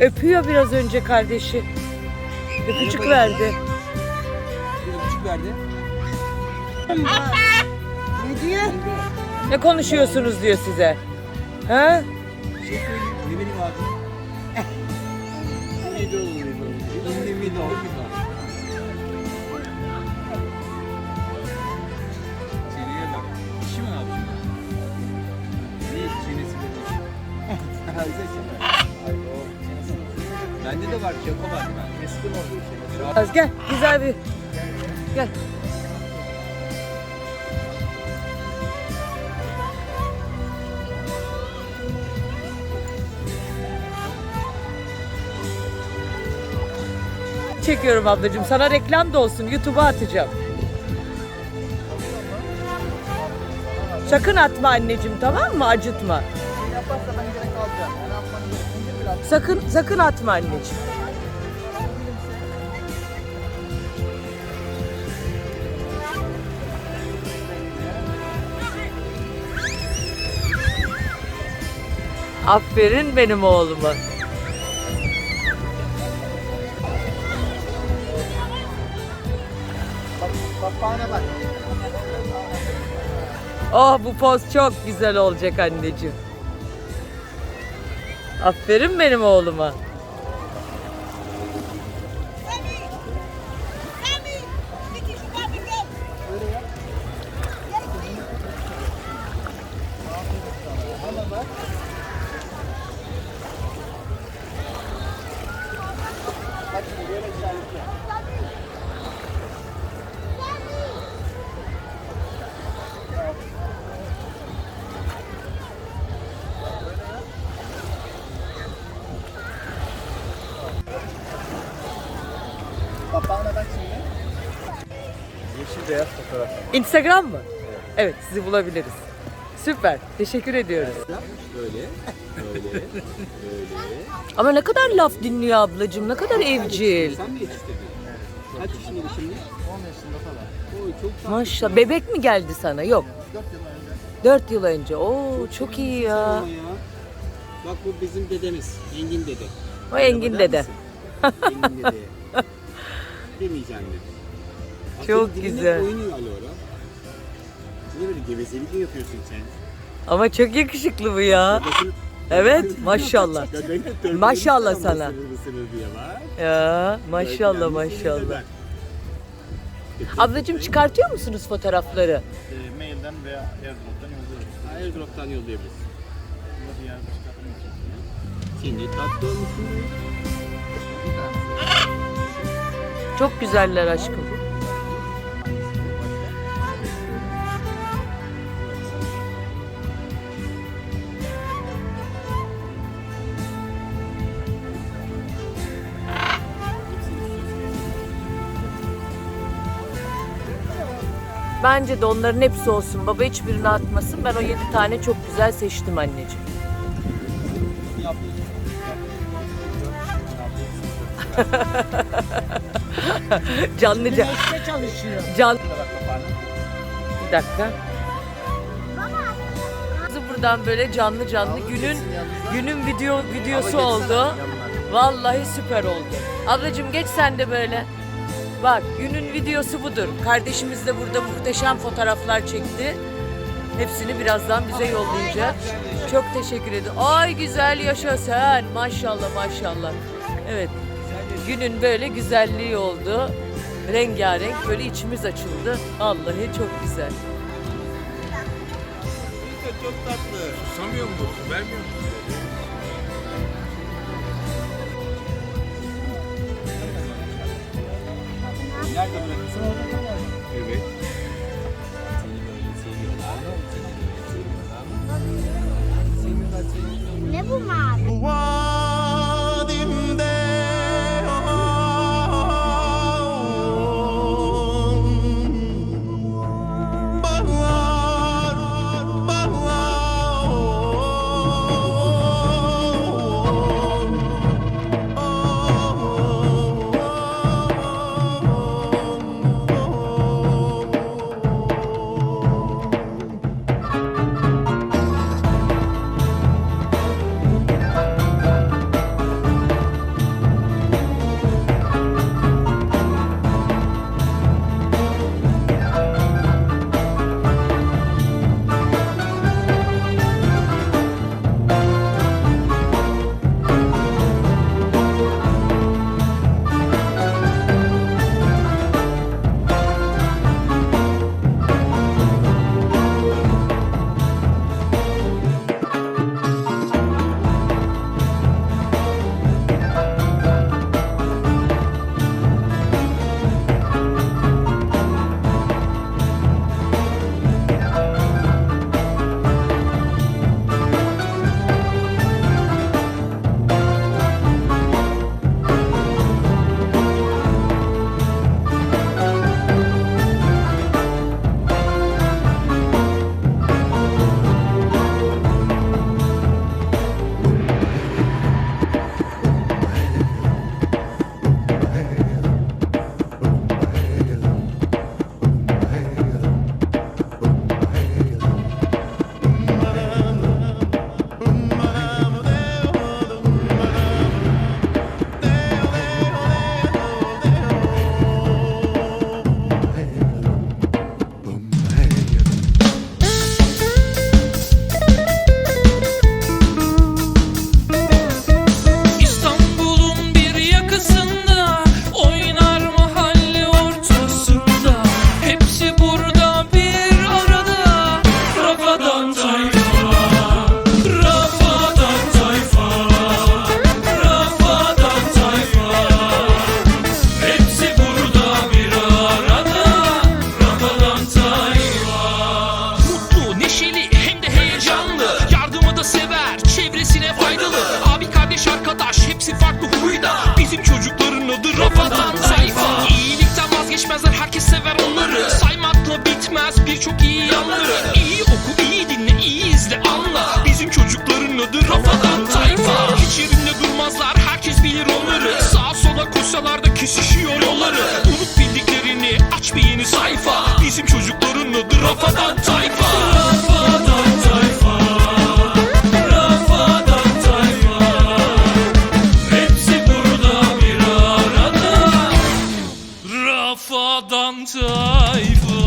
Öpüyor biraz önce kardeşi. Öpücük verdi. Bir öpücük verdi. Ne diyor? Ne konuşuyorsunuz diyor size. Ha? Şey söyleyeyim. Ne benim abim? Yedi olur yedi olur. Bende de var, vardı ben. Kestim oldu. Az Gel güzel bir. Gel. Çekiyorum ablacığım. Sana reklam da olsun. YouTube'a atacağım. Sakın atma anneciğim tamam mı? Acıtma. Sakın sakın atma anneciğim. Aferin benim oğluma. Oh bu poz çok güzel olacak anneciğim. Aferin benim oğluma. Beyaz fotoğraf. Instagram mı? Evet sizi bulabiliriz. Süper. Teşekkür ediyoruz. Böyle, böyle, böyle. Ama ne kadar laf dinliyor ablacığım. Ne kadar evcil. Sen mi yetiştirdin? Kaç yaşındaydı şimdi? 10 yaşında falan. Oy çok tatlı. Maşallah. Bebek mi geldi sana? Yok. 4 yıl önce. 4 yıl önce. Oo çok iyi ya. Ama Bak bu bizim dedemiz. Engin dede. O Engin dede. Engin dede. Demeyeceğim de. Çok senin güzel. Oynuyor Alora. Niye böyle gevezelik mi yapıyorsun sen? Ama çok yakışıklı bu ya. Evet maşallah. Ya ben de törpüleri Maşallah sana. diye. Ya maşallah maşallah. yüzünden. Ablacığım çıkartıyor musunuz fotoğrafları? E, mailden veya airdrop'tan yolluyoruz. Ha, Airdrop'tan yollayabiliriz. Burada bir yerde çıkartmak için. Şimdi tatlı olmuşsun. Çok güzeller aşkım. Bence de onların hepsi olsun. Baba hiçbirini atmasın. Ben o yedi tane çok güzel seçtim anneciğim. Canlı can. Güneşte çalışıyor. Can. Bir dakika. Buradan böyle canlı canlı günün günün video videosu oldu. Vallahi süper oldu. Ablacığım geç sen de böyle. Bak günün videosu budur. Kardeşimiz de burada muhteşem fotoğraflar çekti. Hepsini birazdan bize yollayacak. Çok teşekkür ederim. Ay güzel yaşa sen. Maşallah maşallah. Evet. Günün böyle güzelliği oldu. Rengarenk böyle içimiz açıldı. Vallahi çok güzel. Çok tatlı. Susamıyor mu? Vermiyor mu? Evet. kaldı rafadan. 在风。